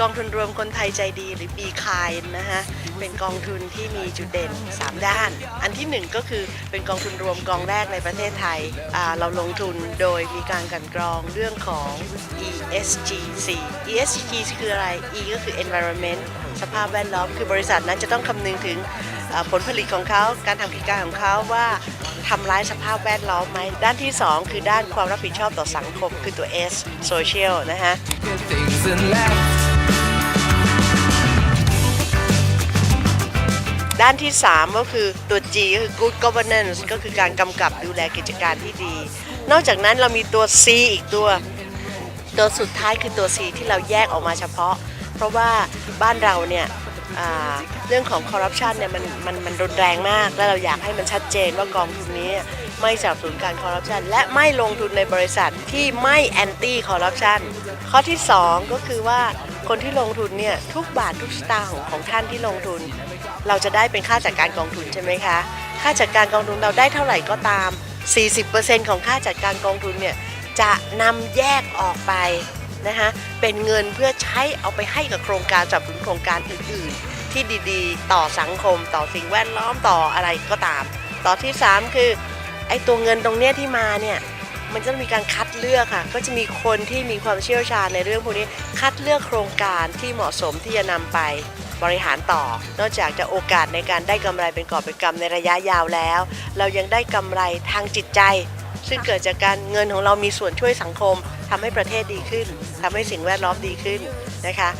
กองทุนรวมคนไทยใจดีหรือ b ีคายนะคะเป็นกองทุนที่มีจุดเด่น 3 ด้าน อันที่ 1 ก็คือเป็นกองทุนรวมกองแรกในประเทศไทย เราลงทุนโดยมีการกันกรองเรื่องของ ESG 4 ESG คืออะไร E ก็คือ environment สภาพแวดล้อม คือบริษัทนั้นจะต้องคำนึงถึงผลผลิตของเขา การทำกิจการของเขาว่า ทำร้ายสภาพแวดล้อมไหม ด้านที่ 2 คือด้านความรับผิดชอบต่อสังคมคือตัว S social นะคะด้านที่ 3 ก็คือตัว G ก็คือ good governance ก็คือการกำกับดูแลกิจการที่ดี นอกจากนั้นเรามีตัว C อีกตัว ตัวสุดท้ายคือตัว C ที่เราแยกออกมาเฉพาะ เพราะว่าบ้านเราเนี่ย เรื่องของคอร์รัปชันเนี่ยมันมันมันรุนแรงมาก และเราอยากให้มันชัดเจนว่ากองทุนนี้ไม่สนับสนุนการคอร์รัปชันและไม่ลงทุนในบริษัทที่ไม่แอนตี้คอร์รัปชันข้อที่ 2 ก็คือว่าคนที่ลงทุนเนี่ยทุกบาททุกสตางค์ของท่านที่ลงทุน เราจะได้เป็นค่าจัดการกองทุนใช่ไหมคะ ค่าจัดการกองทุนเราได้เท่าไหร่ก็ตาม 40%ของค่าจัดการกองทุนเนี่ยจะนำแยกออกไป นะคะเป็นเงินเพื่อใช้เอาไปให้กับโครงการสนับสนุนโครงการอื่นๆ ที่ดีๆ ต่อสังคม ต่อสิ่งแวดล้อมต่ออะไรก็ตาม ต่อที่ 3 คือไอ้ตัวเงินตรงเนี้ยที่มาเนี่ยมันจะมีการคัดเลือกค่ะ ก็จะมีคนที่มีความเชี่ยวชาญในเรื่องพวกนี้คัดเลือกโครงการที่เหมาะสมที่จะนำไปบริหารต่อ นอกจากจะโอกาสในการได้กำไรเป็นกอบเป็นกำในระยะยาวแล้ว เรายังได้กำไรทางจิตใจ ซึ่งเกิดจากการเงินของเรามีส่วนช่วยสังคมทำให้ประเทศดีขึ้นทำให้สิ่งแวดล้อมดีขึ้นนะคะ